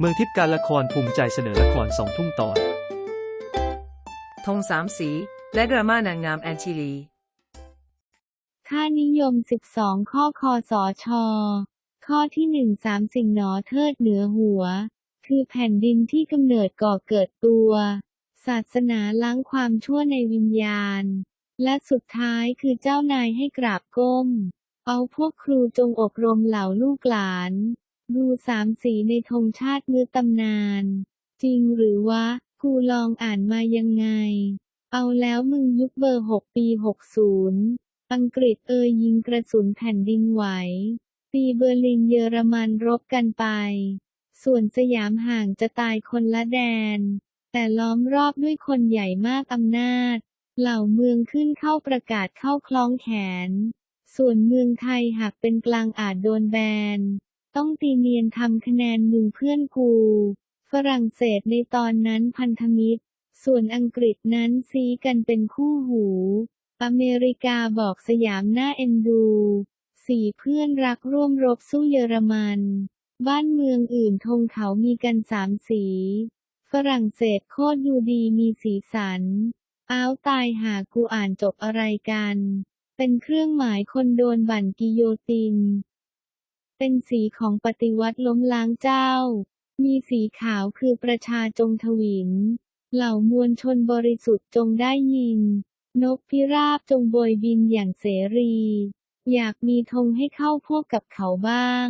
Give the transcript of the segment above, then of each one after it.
เมืองทิพย์การละครภูมิใจเสนอละครสองทุ่มตอนธงสามสี และดราม่านางงามแอนชิลี ค่านิยม 12 ข้อคอสอชอข้อที่1 3สิ่งหนอเทิดเหนือหัว คือแผ่นดินที่กำเนิดก่อเกิดตัว ศาสนาล้างความชั่วในวิญญาณ และสุดท้ายคือเจ้านายให้กราบก้ม เอาพวกครูจงอบรมเหล่าลูกหลาน ดูสามสีในธงชาติมือตำนาน จริงหรือวะ กูลองอ่านมายังไง เอาแล้วมึงยุคเบอร์6ปี60อังกฤษเอยยิงกระสุนแผ่นดินไหวปีเบอร์ลินเยอรมันรบกันไป ส่วนสยามห่างจะตายคนละแดน แต่ล้อมรอบด้วยคนใหญ่มากอำนาจ เหล่าเมืองขึ้นเข้าประกาศเข้าคล้องแขน ส่วนเมืองไทยหากเป็นกลางอาจโดนแบน ต้องตีเนียนทำคะแนนมึงเพื่อนกู ฝรั่งเศสในตอนนั้นพันธมิตร ส่วนอังกฤษนั้นซีกันเป็นคู่หู อเมริกาบอกสยามหน่าเอ็นดูสี่เพื่อนรักร่วมรบสู้เยอรมัน บ้านเมืองอื่นธงเขามีกันสามสี ฝรั่งเศสโคตรดูดีมีสีสัน อ้าวตายหากูอ่านจบอะไรกัน เป็นเครื่องหมายคนโดนบั่นกิโยติน เป็นสีของปฏิวัติล้มล้างเจ้า มีสีขาวคือประชาจงทวิน เหล่ามวลชนบริสุทธิ์จงได้ยิน นกพิราบจงโบยบินอย่างเสรี อยากมีธงให้เข้าพวกกับเขาบ้าง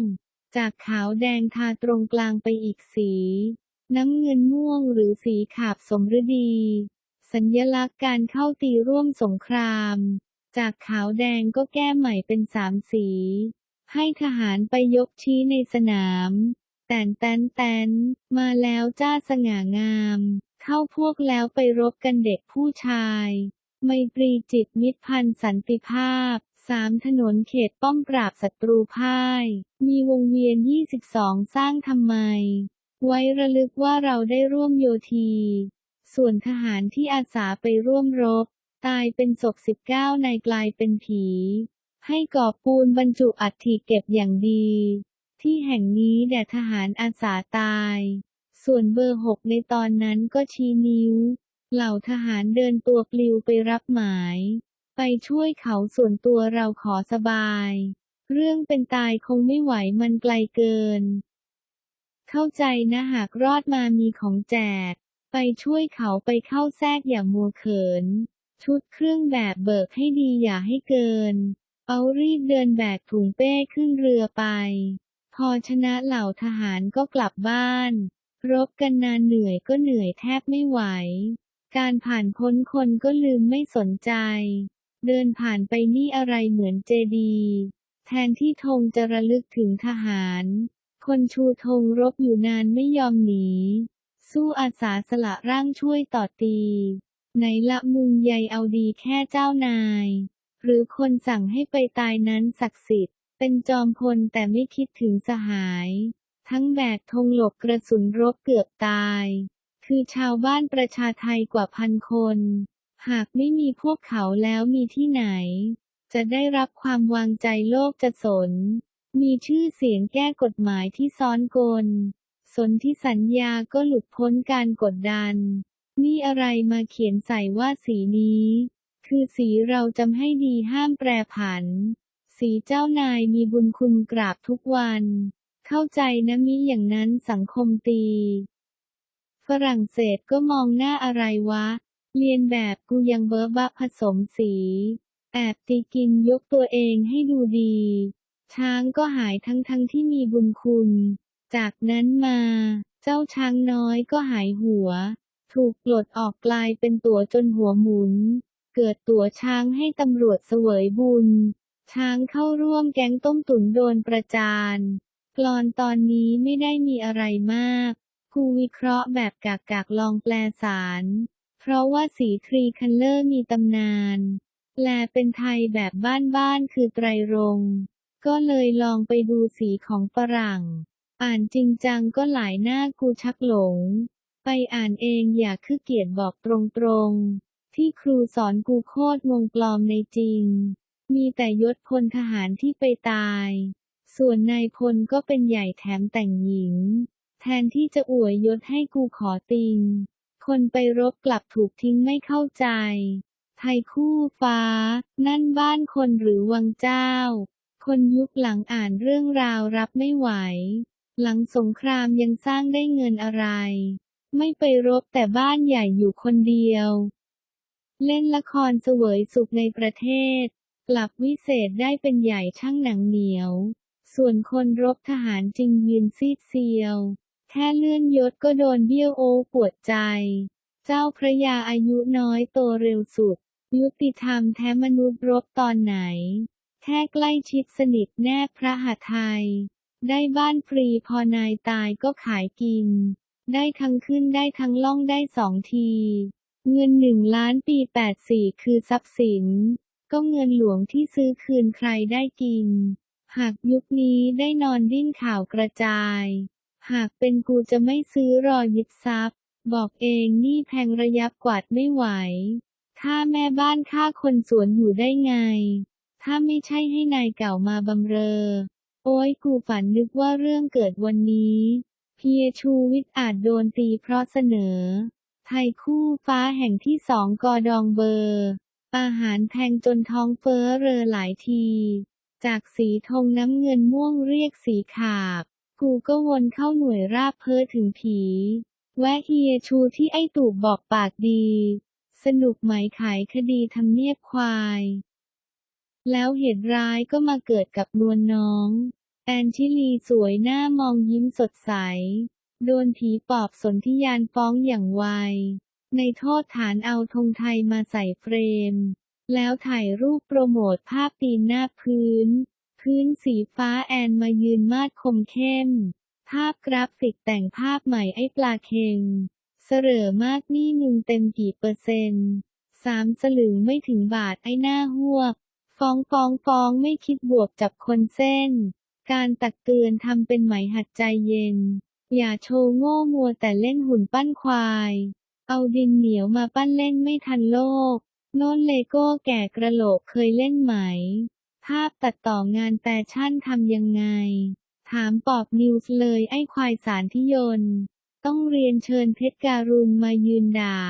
จากขาวแดงทาตรงกลางไปอีกสี น้ำเงินม่วงหรือสีขาบสมฤดี สัญลักษณ์การเข้าตีร่วมสงคราม จากขาวแดงก็แก้ใหม่เป็นสามสี ให้ทหารไปยกชี้ในสนาม แตนแตนแตนมาแล้วจ้าสง่างาม เข้าพวกแล้วไปรบกันเด็กผู้ชายไมตรีจิตมิตรพันสันติภาพสามถนนเขตป้อมปราบศัตรูพ่าย มีวงเวียน 22 สร้างทำไม ไว้ระลึกว่าเราได้ร่วมโยธี ส่วนทหารที่อาสาไปร่วมรบ ตายเป็นศพ 19 ในกลายเป็นผี ให้ก่อปูนบรรจุอัฐิเก็บอย่างดี ที่แห่งนี้แด่ทหารอาสาตาย ส่วนเบอร์หกในตอนนั้นก็ชี้นิ้ว เหล่าทหารเดินตัวปลิวไปรับหมาย ไปช่วยเขาส่วนตัวเราขอสบาย เรื่องเป็นตายคงไม่ไหวมันไกลเกิน เข้าใจนะหากรอดมามีของแจก ไปช่วยเขาไปเข้าแทรกอย่างมัวเขิน ชุดเครื่องแบบเบิกให้ดีอย่าให้เกิน เอารีบเดินแบกถุงเป้ขึ้นเรือไป พอชนะเหล่าทหารก็กลับบ้าน รบกันนานเหนื่อยก็เหนื่อยแทบไม่ไหว การผ่านพ้นคนก็ลืมไม่สนใจ เดินผ่านไปนี่อะไรเหมือนเจดีแทนที่ธงจะระลึกถึงทหาร คนชูธงรบอยู่นานไม่ยอมหนี สู้อาสาสละร่างช่วยต่อตี ไหนละมุงใยเอาดีแค่เจ้านาย หรือคนสั่งให้ไปตายนั้นศักดิ์สิทธิ์ เป็นจอมพลแต่ไม่คิดถึงสหาย ทั้งแบกธงหลบกระสุนรบเกือบตาย คือชาวบ้านประชาไทยกว่าพันคน หากไม่มีพวกเขาแล้วมีที่ไหน จะได้รับความวางใจโลกจะสน มีชื่อเสียงแก้กฎหมายที่ซ้อนกล สนที่สัญญาก็หลุดพ้นการกดดัน นี่อะไรมาเขียนใส่ว่าสีนี้ คือสีเราจำให้ดีห้ามแปรผัน สีเจ้านายมีบุญคุณกราบทุกวัน เข้าใจนะมิอย่างนั้นสังคมตี ฝรั่งเศสก็มองหน้าอะไรวะ เรียนแบบกูยังเบอร์บะผสมสี แอบตีกินยกตัวเองให้ดูดี ช้างก็หายทั้งทั้งที่มีบุญคุณ จากนั้นมา เจ้าช้างน้อยก็หายหัว ถูกปลดออกกลายเป็นตัวจนหัวหมุน เกิดตัวช้างให้ตำรวจเสวยบุญ ช้างเข้าร่วมแก๊งต้มตุ๋นโดนประจานกลอนตอนนี้ไม่ได้มีอะไรมากกูวิเคราะห์แบบกากกากลองแปลสาร เพราะว่าสีทรีคัลเลอร์มีตำนาน แปลเป็นไทยแบบบ้านๆคือไตรรงก็เลยลองไปดูสีของฝรั่ง อ่านจริงจังก็หลายหน้ากูชักหลง ไปอ่านเองอย่าคือเกียรบอกตรงๆ ที่ครูสอนกูโคตรงงปลอมในจริง มีแต่ยศพลทหารที่ไปตาย ส่วนนายพลก็เป็นใหญ่แถมแต่งหญิง แทนที่จะอวยยศให้กูขอติง คนไปรบกลับถูกทิ้งไม่เข้าใจ ไทยคู่ฟ้า นั่นบ้านคนหรือวังเจ้า คนยุคหลังอ่านเรื่องราวรับไม่ไหว หลังสงครามยังสร้างได้เงินอะไรไม่ไปรบแต่บ้านใหญ่อยู่คนเดียว เล่นละครเสวยสุขในประเทศ กลับวิเศษได้เป็นใหญ่ช่างหนังเหนียว ส่วนคนรบทหารจริงยืนซีดเซียว แค่เลื่อนยศก็โดนเบี้ยวโอปวดใจ เจ้าพระยาอายุน้อยโตเร็วสุด ยุติธรรมแท้มนุษย์รบตอนไหน แค่ใกล้ชิดสนิทแนบพระหาไทย ได้บ้านฟรีพอนายตายก็ขายกิน ได้ทั้งขึ้นได้ทั้งล่องได้สองที เงินหนึ่งล้านปีแปดสี่คือทรัพย์สิน ก็เงินหลวงที่ซื้อคืนใครได้กิน หากยุคนี้ได้นอนดิ้นข่าวกระจาย หากเป็นกูจะไม่ซื้อรอยึดทรัพย์ บอกเองนี่แพงระยับกวาดไม่ไหว ถ้าแม่บ้านฆ่าคนสวนอยู่ได้ไง ถ้าไม่ใช่ให้นายเก่ามาบำเรอ โอ้ยกูฝันนึกว่าเรื่องเกิดวันนี้ เพียชูวิทย์อาจโดนตีเพราะเสนอ ไทยคู่ฟ้าแห่งที่สองกอดองเบอร์ อาหารแพงจนท้องเฟ้อเรอหลายที จากสีธงน้ำเงินม่วงเรียกสีขาบ กูก็วนเข้าหน่วยราบเพ้อถึงผี แวะเฮียชูที่ไอ้ตูบบอกปากดี สนุกไหมขายคดีทำเนียบควาย แล้วเหตุร้ายก็มาเกิดกับนวลน้อง แอนชิลีสวยหน้ามองยิ้มสดใส โดนผีปอบสนธิยานฟ้องอย่างไว ในโทษฐานเอาธงไทยมาใส่เฟรม แล้วถ่ายรูปโปรโมทภาพตีนหน้าพื้น พื้นสีฟ้าแอนมายืนมาดคมเข้ม ภาพกราฟิกแต่งภาพใหม่ไอ้ปลาเค็งเสรอมากนี่มึงเต็มกี่เปอร์เซ็นต์สามสลึงไม่ถึงบาทไอ้หน้าหัวฟ้องฟ้องฟ้องไม่คิดบวกจับคนเส้น การตักเตือนทำเป็นไหมหัดใจเย็น อย่าโชว์โง่มัวแต่เล่นหุ่นปั้นควาย เอาดินเหนียวมาปั้นเล่นไม่ทันโลก โน้นเลโก้แก่กระโหลกเคยเล่นไหม ภาพตัดต่องานแฟชั่นทำยังไง ถามปอบนิวส์เลยไอ้ควายสารที่ยน ต้องเรียนเชิญเพชรการุณมายืนด่า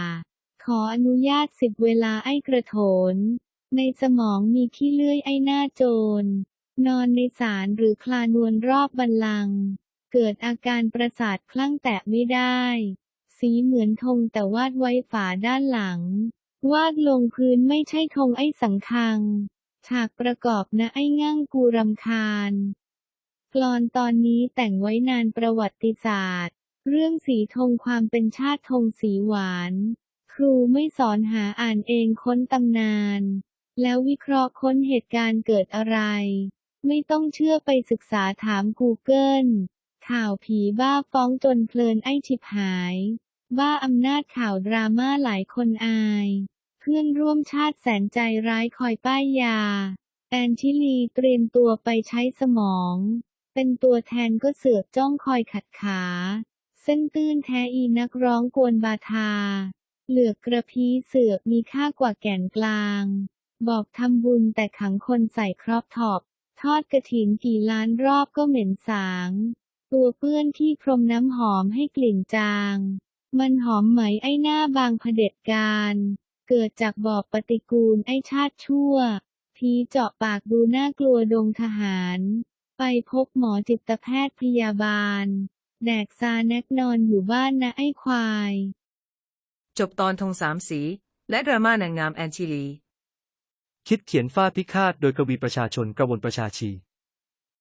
ขออนุญาตสิบเวลาไอ้กระโถน ในสมองมีขี้เลื่อยไอ้หน้าโจร นอนในศาลหรือคลานวนรอบบัลลัง เกิดอาการประสาทคลั่งแตะไม่ได้ สีเหมือนธงแต่วาดไว้ฝาด้านหลัง วาดลงพื้นไม่ใช่ธงไอ้สังคัง ฉากประกอบนะไอ้ง่างกูรำคาญ กลอนตอนนี้แต่งไว้นานประวัติศาสตร์ เรื่องสีธงความเป็นชาติธงสีหวาน ครูไม่สอนหาอ่านเองค้นตำนาน แล้ววิเคราะห์ค้นเหตุการณ์เกิดอะไร ไม่ต้องเชื่อไปศึกษาถาม Google ข่าวผีบ้าฟ้องจนเพลินไอ้ชิบหาย บ้าอำนาจข่าวดราม่าหลายคนอาย เพื่อนร่วมชาติแสนใจร้ายคอยป้ายยา แอนชิลีเตรียมตัวไปใช้สมอง เป็นตัวแทนก็เสือกจ้องคอยขัดขา เส้นตื้นแท้อีนักร้องกวนบาทา เหลือกกระพีเสือกมีค่ากว่าแก่นกลาง บอกทำบุญแต่ขังคนใส่ครอบท็อปทอดกระถินกี่ล้านรอบก็เหม็นสาง ตัวเปื้อนที่พรมน้ำหอมให้กลิ่นจาง มันหอมไหมไอ้หน้าบางเผด็จการ เกิดจากบ่อปฏิกูลไอ้ชาติชั่ว ผีเจาะปากดูน่ากลัวดงทหาร ไปพบหมอจิตแพทย์พยาบาล แดกซาแนกนอนอยู่บ้านนะไอ้ควาย จบตอนธงสามสี และดราม่านางงามแอนชิลี คิดเขียนฟาดพิฆาตโดยกวีประชาชนกระวนประชาชี